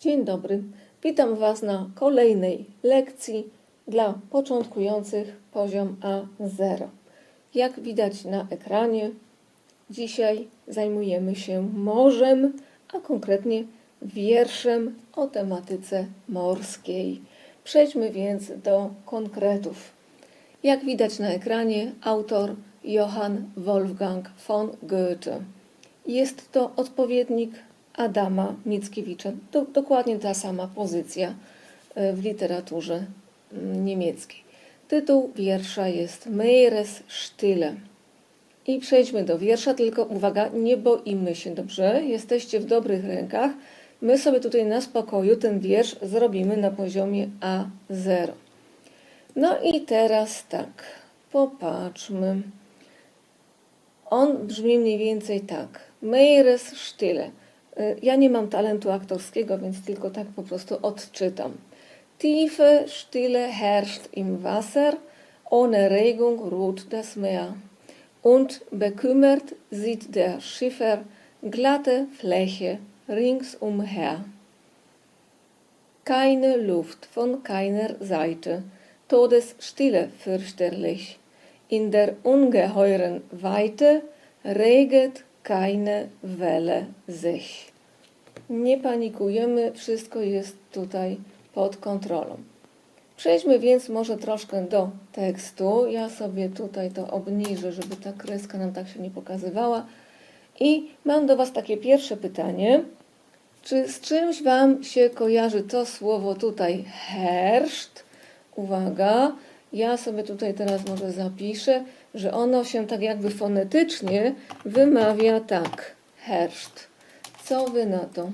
Dzień dobry. Witam Was na kolejnej lekcji dla początkujących poziom A0. Jak widać na ekranie, dzisiaj zajmujemy się morzem, a konkretnie wierszem o tematyce morskiej. Przejdźmy więc do konkretów. Jak widać na ekranie, autor Johann Wolfgang von Goethe. Jest to odpowiednik Adama Mickiewicza. Do, dokładnie ta sama pozycja e, w literaturze mm, niemieckiej. Tytuł wiersza jest Meeresstille. I przejdźmy do wiersza, tylko uwaga, nie boimy się, dobrze? Jesteście w dobrych rękach. My sobie tutaj na spokoju ten wiersz zrobimy na poziomie A0. No i teraz tak, popatrzmy. On brzmi mniej więcej tak. Meeresstille. Y, Ja nie mam talentu aktorskiego, więc tylko tak po prostu odczytam. Tiefe Stille herrscht im Wasser, ohne Regung ruht das Meer. Und bekümmert sieht der Schiffer glatte Fläche ringsumher. Keine Luft von keiner Seite, Todesstille fürchterlich. In der ungeheuren Weite reget keine Welle sich. Nie panikujemy, wszystko jest tutaj pod kontrolą. Przejdźmy więc może troszkę do tekstu. Ja sobie tutaj to obniżę, żeby ta kreska nam tak się nie pokazywała. I mam do Was takie pierwsze pytanie. Czy z czymś Wam się kojarzy to słowo tutaj herszt? Uwaga, ja sobie tutaj teraz może zapiszę, że ono się tak jakby fonetycznie wymawia tak. Herszt. Co Wy na to?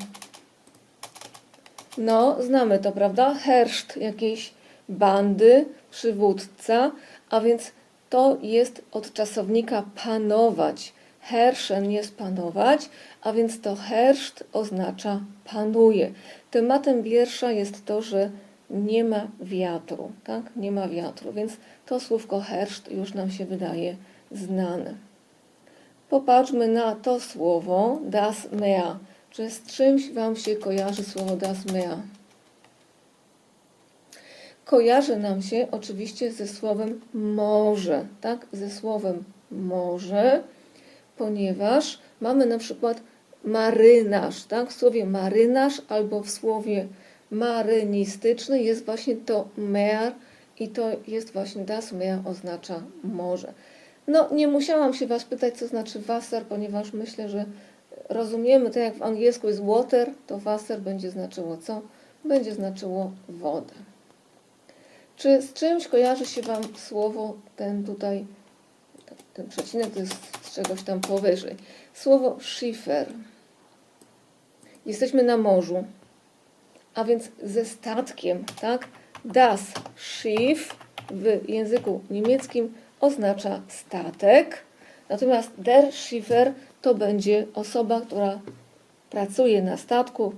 No, znamy to, prawda? Herszt jakiejś bandy, przywódca, a więc to jest od czasownika panować. Herrschen jest panować, a więc to herszt oznacza panuje. Tematem wiersza jest to, że nie ma wiatru, tak? Nie ma wiatru, więc to słówko herszt już nam się wydaje znane. Popatrzmy na to słowo das Meer. Czy z czymś Wam się kojarzy słowo das Meer? Kojarzy nam się oczywiście ze słowem morze, tak? Ze słowem morze, ponieważ mamy na przykład marynarz, tak? W słowie marynarz albo w słowie marynistyczny jest właśnie to mer i to jest właśnie das Meer oznacza morze. No, nie musiałam się Was pytać, co znaczy Wasser, ponieważ myślę, że rozumiemy, tak jak w angielsku jest water, to Wasser będzie znaczyło co? Będzie znaczyło wodę. Czy z czymś kojarzy się Wam słowo ten tutaj, ten przecinek to jest z czegoś tam powyżej. Słowo schiffer. Jesteśmy na morzu, a więc ze statkiem, tak? Das Schiff w języku niemieckim oznacza statek, natomiast der Schiffer to będzie osoba, która pracuje na statku,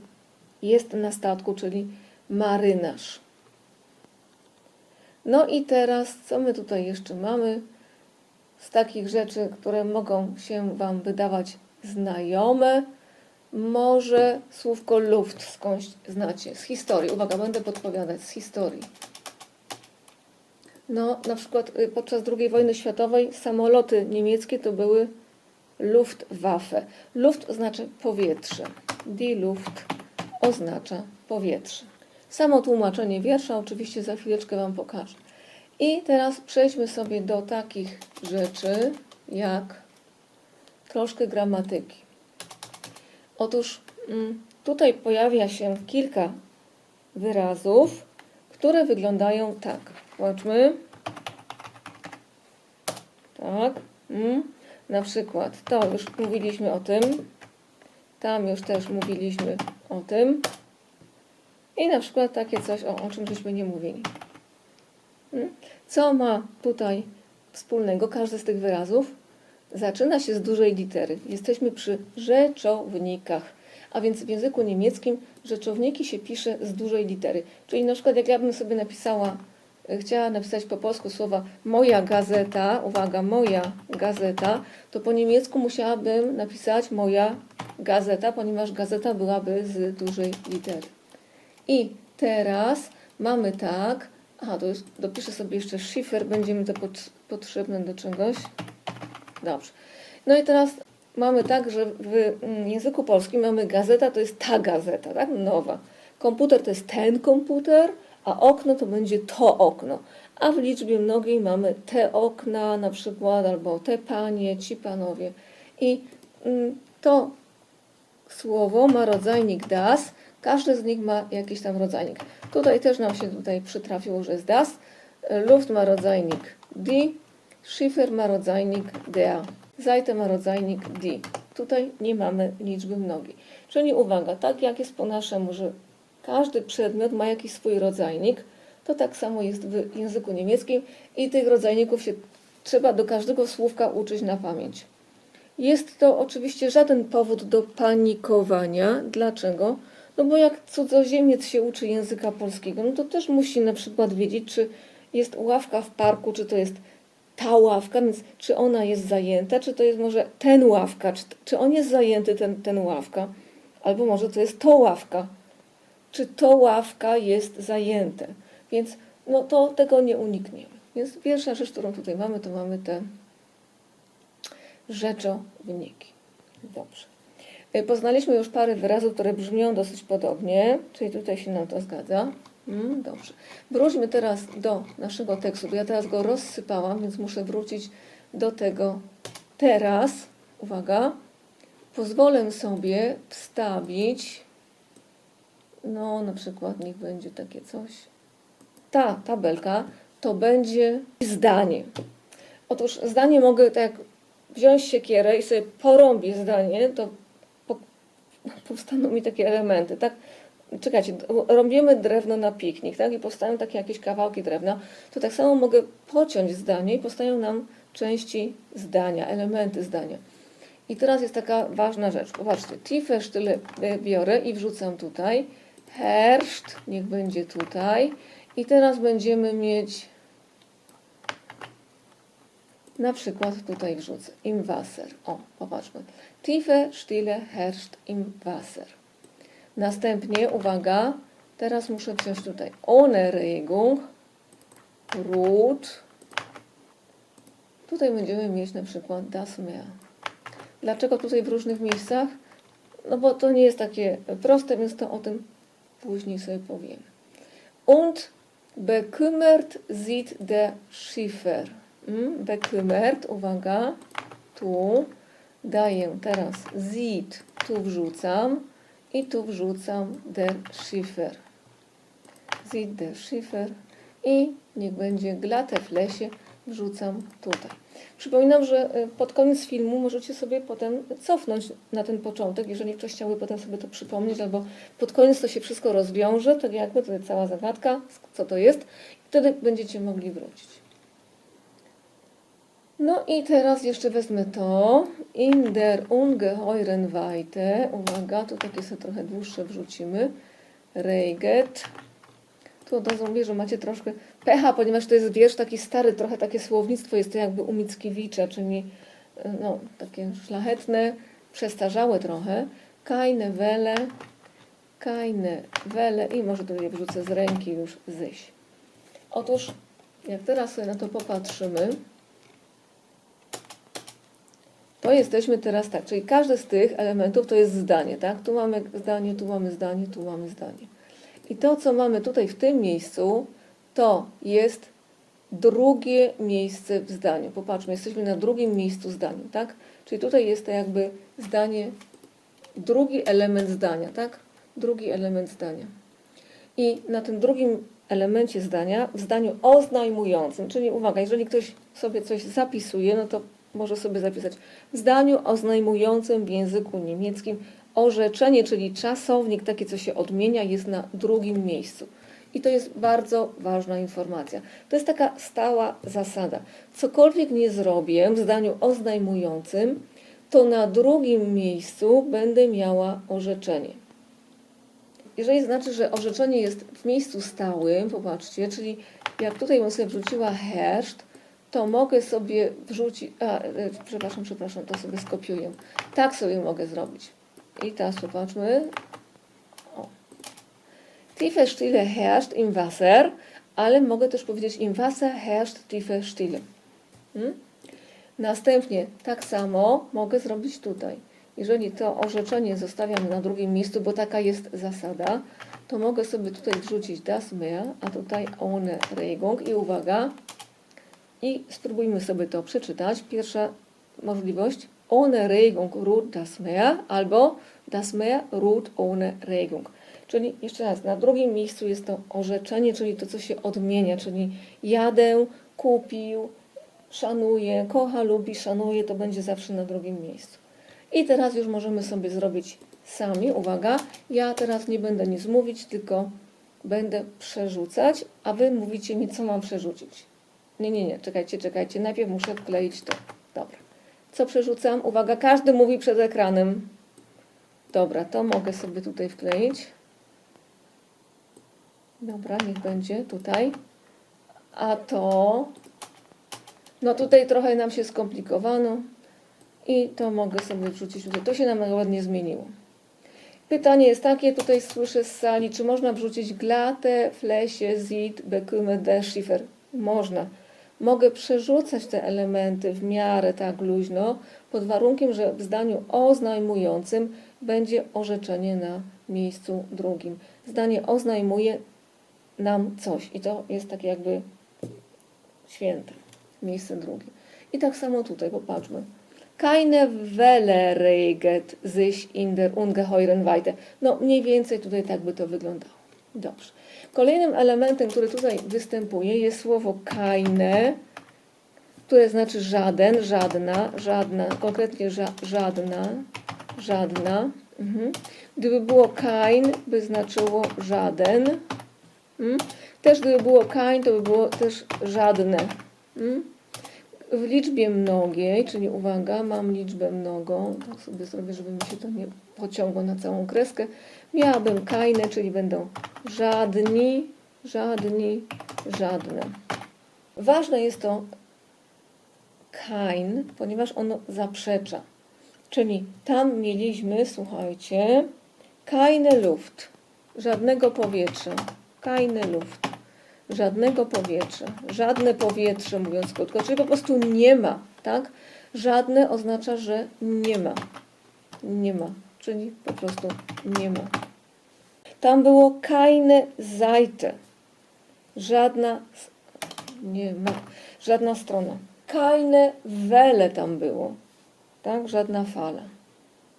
jest na statku, czyli marynarz. No i teraz, co my tutaj jeszcze mamy? Z takich rzeczy, które mogą się Wam wydawać znajome, może słówko luft skądś znacie, z historii. Uwaga, będę podpowiadać z historii. No, na przykład y, podczas II wojny światowej samoloty niemieckie to były Luftwaffe. Luft oznacza powietrze. Die Luft oznacza powietrze. Samo tłumaczenie wiersza oczywiście za chwileczkę Wam pokażę. I teraz przejdźmy sobie do takich rzeczy jak troszkę gramatyki. Otóż mm, tutaj pojawia się kilka wyrazów, które wyglądają tak. Zobaczmy. Tak. Mm. Na przykład to już mówiliśmy o tym. Tam już też mówiliśmy o tym. I na przykład takie coś, o, o czym żeśmy nie mówili. Mm. Co ma tutaj wspólnego każdy z tych wyrazów? Zaczyna się z dużej litery. Jesteśmy przy rzeczownikach. A więc w języku niemieckim rzeczowniki się pisze z dużej litery. Czyli na przykład jak ja bym sobie napisała, chciała napisać po polsku słowa moja gazeta, uwaga, moja gazeta, to po niemiecku musiałabym napisać moja gazeta, ponieważ gazeta byłaby z dużej litery. I teraz mamy tak, aha, to dopiszę sobie jeszcze szyfer, będzie mi to pot, potrzebne do czegoś. Dobrze. No i teraz mamy tak, że w mm, języku polskim mamy gazeta, to jest ta gazeta, tak? Nowa. Komputer to jest ten komputer, a okno to będzie to okno. A w liczbie mnogiej mamy te okna na przykład, albo te panie, ci panowie. I mm, to słowo ma rodzajnik das. Każdy z nich ma jakiś tam rodzajnik. Tutaj też nam się tutaj przytrafiło, że jest das. Luft ma rodzajnik die. Schiffer ma rodzajnik der. Seite ma rodzajnik die. Tutaj nie mamy liczby mnogiej. Czyli uwaga, tak jak jest po naszemu, że każdy przedmiot ma jakiś swój rodzajnik, to tak samo jest w języku niemieckim i tych rodzajników się trzeba do każdego słówka uczyć na pamięć. Jest to oczywiście żaden powód do panikowania. Dlaczego? No bo jak cudzoziemiec się uczy języka polskiego, no to też musi na przykład wiedzieć, czy jest ławka w parku, czy to jest ta ławka, więc czy ona jest zajęta, czy to jest może ten ławka, czy, czy on jest zajęty, ten, ten ławka, albo może to jest to ławka, czy to ławka jest zajęte. Więc no to tego nie unikniemy. Więc pierwsza rzecz, którą tutaj mamy, to mamy te rzeczowniki. Dobrze. Y, Poznaliśmy już parę wyrazów, które brzmią dosyć podobnie, czyli tutaj się nam to zgadza. Mm, dobrze. Wróćmy teraz do naszego tekstu, ja teraz go rozsypałam, więc muszę wrócić do tego teraz. Uwaga. Pozwolę sobie wstawić, no na przykład niech będzie takie coś. Ta tabelka to będzie zdanie. Otóż zdanie mogę tak wziąć siekierę i sobie porąbię zdanie, to po, powstaną mi takie elementy, tak? Czekajcie, robimy drewno na piknik, tak? I powstają takie jakieś kawałki drewna, to tak samo mogę pociąć zdanie i powstają nam części zdania, elementy zdania. I teraz jest taka ważna rzecz. Popatrzcie, Tifę tyle biorę i wrzucam tutaj. Herszt, niech będzie tutaj. I teraz będziemy mieć na przykład tutaj wrzucę im Wasser. O, popatrzmy. Tiefe Stille herrscht im Wasser. Następnie, uwaga, teraz muszę wziąć tutaj ohne Regung. Tutaj będziemy mieć na przykład das Meer. Dlaczego tutaj w różnych miejscach? No bo to nie jest takie proste, więc to o tym później sobie powiem. Und bekümmert sieht der Schiffer. Mm, bekümmert, uwaga, tu daję teraz sieht, tu wrzucam i tu wrzucam der Schiffer. Sieht der Schiffer i niech będzie glatte w lesie, wrzucam tutaj. Przypominam, że y, pod koniec filmu możecie sobie potem cofnąć na ten początek, jeżeli ktoś chciałby potem sobie to przypomnieć, albo pod koniec to się wszystko rozwiąże, tak jakby tutaj cała zagadka, co to jest, i wtedy będziecie mogli wrócić. No i teraz jeszcze wezmę to. In der ungeheuren Weite. Uwaga, tu takie sobie trochę dłuższe wrzucimy. Reiget. Tu od razu mówię, że macie troszkę pecha, ponieważ to jest wiersz taki stary, trochę takie słownictwo jest to jakby u Mickiewicza, czyli no, takie szlachetne, przestarzałe trochę. Keine Welle, keine Welle i może tutaj wrzucę z ręki już zyś. Otóż, jak teraz sobie na to popatrzymy, to jesteśmy teraz tak, czyli każdy z tych elementów to jest zdanie, tak? Tu mamy zdanie, tu mamy zdanie, tu mamy zdanie. I to, co mamy tutaj w tym miejscu, to jest drugie miejsce w zdaniu. Popatrzmy, jesteśmy na drugim miejscu zdania, tak? Czyli tutaj jest to jakby zdanie, drugi element zdania, tak? Drugi element zdania. I na tym drugim elemencie zdania, w zdaniu oznajmującym, czyli uwaga, jeżeli ktoś sobie coś zapisuje, no to może sobie zapisać w zdaniu oznajmującym w języku niemieckim orzeczenie, czyli czasownik, takie co się odmienia, jest na drugim miejscu. I to jest bardzo ważna informacja. To jest taka stała zasada. Cokolwiek nie zrobię w zdaniu oznajmującym, to na drugim miejscu będę miała orzeczenie. Jeżeli znaczy, że orzeczenie jest w miejscu stałym, popatrzcie, czyli jak tutaj bym sobie wrzuciła herszt, to mogę sobie wrzucić, a, e, przepraszam, przepraszam, to sobie skopiuję. Tak sobie mogę zrobić. I teraz popatrzmy. O. Tiefe Stille herrscht im Wasser, ale mogę też powiedzieć im Wasser herrscht tiefe Stille. Hmm? Następnie tak samo mogę zrobić tutaj. Jeżeli to orzeczenie zostawiam na drugim miejscu, bo taka jest zasada, to mogę sobie tutaj wrzucić das Meer, a tutaj ohne Regung i uwaga, i spróbujmy sobie to przeczytać. Pierwsza możliwość, ohne Regung ruht das Meer, albo das Meer ruht ohne Regung. Czyli jeszcze raz, na drugim miejscu jest to orzeczenie, czyli to, co się odmienia, czyli jadę, kupił, szanuje, kocha, lubi, szanuje, to będzie zawsze na drugim miejscu. I teraz już możemy sobie zrobić sami. Uwaga, ja teraz nie będę nic mówić, tylko będę przerzucać, a wy mówicie mi, co mam przerzucić. Nie, nie, nie, czekajcie, czekajcie. Najpierw muszę wkleić to. Dobra. Co przerzucam? Uwaga, każdy mówi przed ekranem. Dobra, to mogę sobie tutaj wkleić. Dobra, niech będzie tutaj. A to. No tutaj trochę nam się skomplikowano. I to mogę sobie wrzucić tutaj. To się nam ładnie zmieniło. Pytanie jest takie, tutaj słyszę z sali, czy można wrzucić glatte, flesie, zit, der Schiffer? Można. Mogę przerzucać te elementy w miarę tak luźno, pod warunkiem, że w zdaniu oznajmującym będzie orzeczenie na miejscu drugim. Zdanie oznajmuje nam coś i to jest takie jakby święte, miejsce drugie. I tak samo tutaj, popatrzmy. Keine Welle reget sich in der ungeheuren Weite. No mniej więcej tutaj tak by to wyglądało. Dobrze. Kolejnym elementem, który tutaj występuje jest słowo keine, które znaczy żaden, żadna, żadna, konkretnie ża żadna, żadna. Mhm. Gdyby było kein, by znaczyło żaden. Mhm. Też gdyby było kein, to by było też żadne. Mhm w liczbie mnogiej, czyli uwaga, mam liczbę mnogą, tak sobie zrobię, żeby mi się to nie pociągło na całą kreskę, miałabym kajne, czyli będą żadni, żadni, żadne. Ważne jest to kein, ponieważ ono zaprzecza. Czyli tam mieliśmy, słuchajcie, keine Luft, żadnego powietrza, keine Luft żadnego powietrza, żadne powietrze, mówiąc krótko, czyli po prostu nie ma, tak? Żadne oznacza, że nie ma. Nie ma, czyli po prostu nie ma. Tam było keine Seite. Żadna, nie ma, żadna strona. Keine Welle tam było, tak? Żadna fala.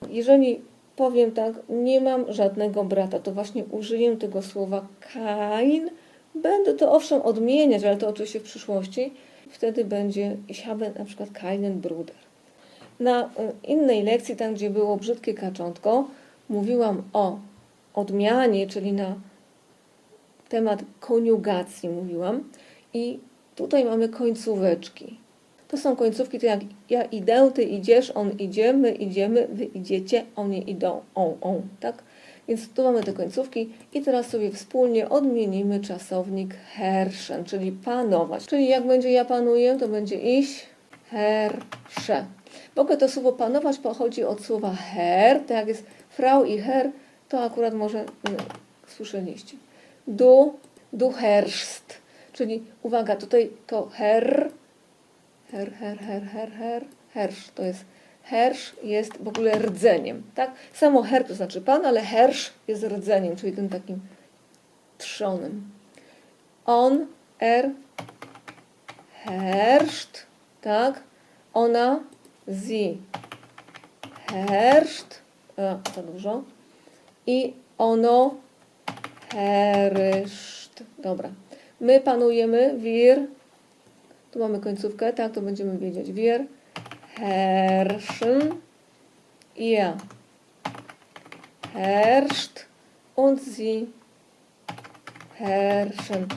Jeżeli powiem tak, nie mam żadnego brata, to właśnie użyję tego słowa kein, Będę to owszem odmieniać, ale to oczywiście w przyszłości. Wtedy będzie ich habe na przykład keinen Bruder. Na y, innej lekcji, tam gdzie było brzydkie kaczątko, mówiłam o odmianie, czyli na temat koniugacji mówiłam. I tutaj mamy końcóweczki. To są końcówki, to jak ja idę, ty idziesz, on idzie, my idziemy, wy idziecie, oni idą, on, on, tak? Więc tu mamy te końcówki i teraz sobie wspólnie odmienimy czasownik herrschen, czyli panować. Czyli jak będzie ja panuję, to będzie iść herrsze. Ogóle to słowo panować pochodzi od słowa her, tak jak jest frau i her, to akurat może no, słyszeliście. Du, du herrschst, czyli uwaga, tutaj to her, her, her, her, her, her, herrsz, to jest Hersz jest w ogóle rdzeniem, tak? Samo her to znaczy pan, ale hersz jest rdzeniem, czyli tym takim trzonem. On, er, herszt, tak? Ona, sie, herszt, a, za dużo. I ono, herrscht. Dobra. My panujemy, wir, tu mamy końcówkę, tak? To będziemy wiedzieć. Wir, herrschen, ihr herrscht und sie herrschen.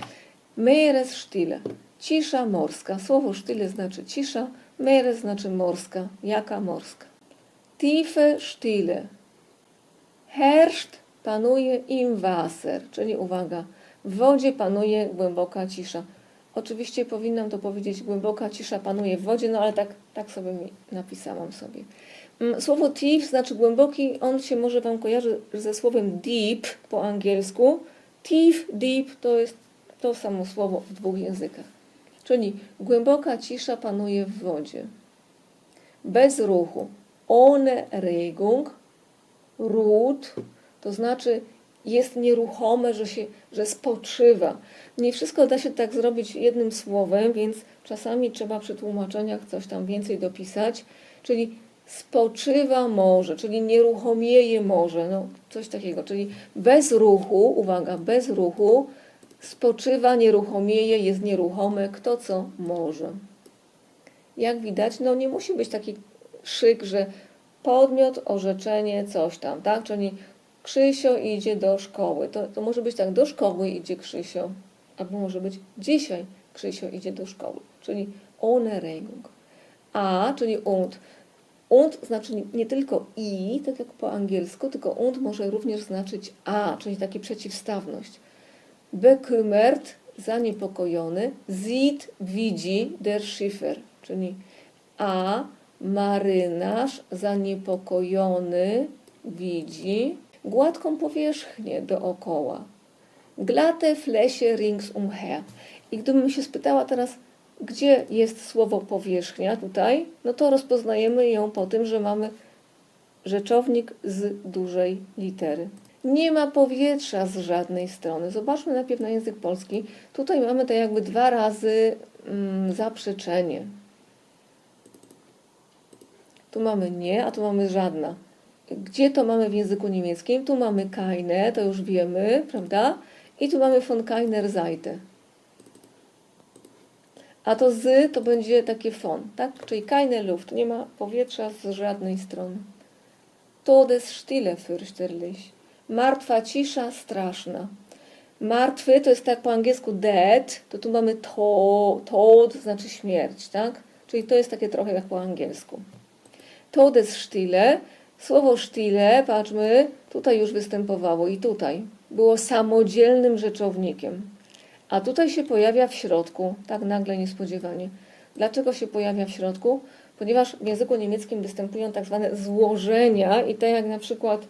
Meeresstille. Cisza morska. Słowo stille znaczy cisza, meeres znaczy morska. Jaka morska? Tiefe Stille. Herrscht panuje im Wasser, czyli uwaga, w wodzie panuje głęboka cisza. Oczywiście powinnam to powiedzieć, głęboka cisza panuje w wodzie, no ale tak, tak sobie napisałam sobie. Mm, słowo deep znaczy głęboki, on się może Wam kojarzy ze słowem deep po angielsku, Tief, deep to jest to samo słowo w dwóch językach. Czyli głęboka cisza panuje w wodzie. Bez ruchu. Ohne Regung. Ruht to znaczy jest nieruchome, że, się, że spoczywa. Nie wszystko da się tak zrobić jednym słowem, więc czasami trzeba przy tłumaczeniach coś tam więcej dopisać. Czyli spoczywa może, czyli nieruchomieje może, no coś takiego. Czyli bez ruchu, uwaga, bez ruchu spoczywa, nieruchomieje, jest nieruchome, kto co może. Jak widać, no nie musi być taki szyk, że podmiot, orzeczenie, coś tam, tak? Czyli Krzysio idzie do szkoły. To, to może być tak, do szkoły idzie Krzysio, albo może być dzisiaj Krzysio idzie do szkoły, czyli ohne Regung. A, czyli und. Und znaczy nie tylko i, tak jak po angielsku, tylko und może również znaczyć a, czyli taki przeciwstawność. Bekümmert, zaniepokojony, sieht, widzi, der Schiffer, czyli a, marynarz, zaniepokojony, widzi, gładką powierzchnię dookoła. Glatte Fläche ringsumher. I gdybym się spytała teraz, gdzie jest słowo powierzchnia tutaj, no to rozpoznajemy ją po tym, że mamy rzeczownik z dużej litery. Nie ma powietrza z żadnej strony. Zobaczmy najpierw na język polski. Tutaj mamy tak jakby dwa razy mm, zaprzeczenie. Tu mamy nie, a tu mamy żadna. Gdzie to mamy w języku niemieckim? Tu mamy keine, to już wiemy, prawda? I tu mamy von keiner Seite. A to z to będzie takie von, tak? Czyli keine Luft, nie ma powietrza z żadnej strony. Todesstille fürchterlich. Martwa cisza, straszna. Martwy to jest tak po angielsku dead, to tu mamy to, tod, znaczy śmierć, tak? Czyli to jest takie trochę jak po angielsku. Todesstille, słowo stille, patrzmy, tutaj już występowało i tutaj. Było samodzielnym rzeczownikiem. A tutaj się pojawia w środku, tak nagle, niespodziewanie. Dlaczego się pojawia w środku? Ponieważ w języku niemieckim występują tak zwane złożenia i tak jak na przykład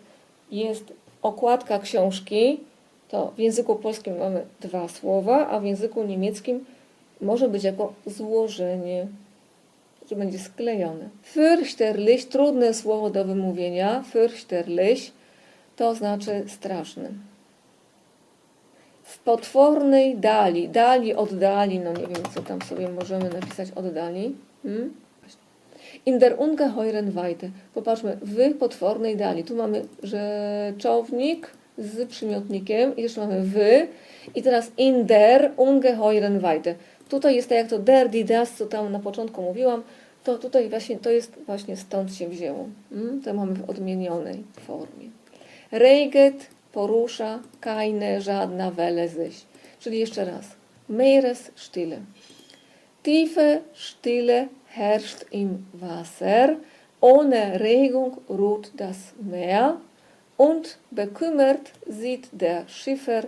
jest okładka książki, to w języku polskim mamy dwa słowa, a w języku niemieckim może być jako złożenie, że będzie sklejone. Fürchterlich, trudne słowo do wymówienia, fürchterlich, to znaczy straszny w potwornej dali, dali oddali, no nie wiem, co tam sobie możemy napisać oddali. Hmm? In der ungeheuren Weite. Popatrzmy, w potwornej dali. Tu mamy rzeczownik z przymiotnikiem jeszcze mamy w. I teraz in der ungeheuren Weite. Tutaj jest tak jak to der, die, das, co tam na początku mówiłam, to tutaj właśnie, to jest właśnie stąd się wzięło. Hmm? To mamy w odmienionej formie. Reiget porusza, keine, żadna, wele, zyś. Czyli jeszcze raz. Meeresstille. Tiefe Stille herrscht im Wasser. Ohne Regung ruht das Meer. Und bekümmert sieht der Schiffer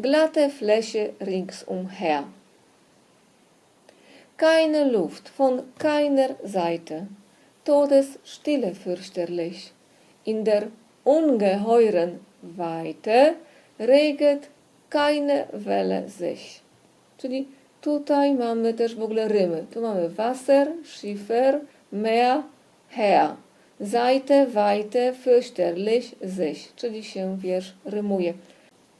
glatte Fläche ringsumher. Keine Luft von keiner Seite. Todesstille fürchterlich. In der ungeheuren Weite reget keine Welle sich. Czyli tutaj mamy też w ogóle rymy. Tu mamy Wasser, Schiffer, Meer, Her. Seite, Weite, fürchterlich, sich. Czyli się wiersz rymuje.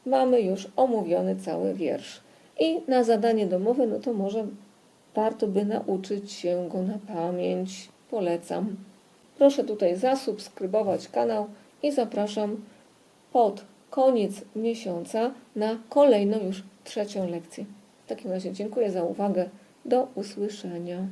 Mamy już omówiony cały wiersz. I na zadanie domowe, no to może warto by nauczyć się go na pamięć. Polecam. Proszę tutaj zasubskrybować kanał i zapraszam pod koniec miesiąca na kolejną już trzecią lekcję. W takim razie dziękuję za uwagę. Do usłyszenia.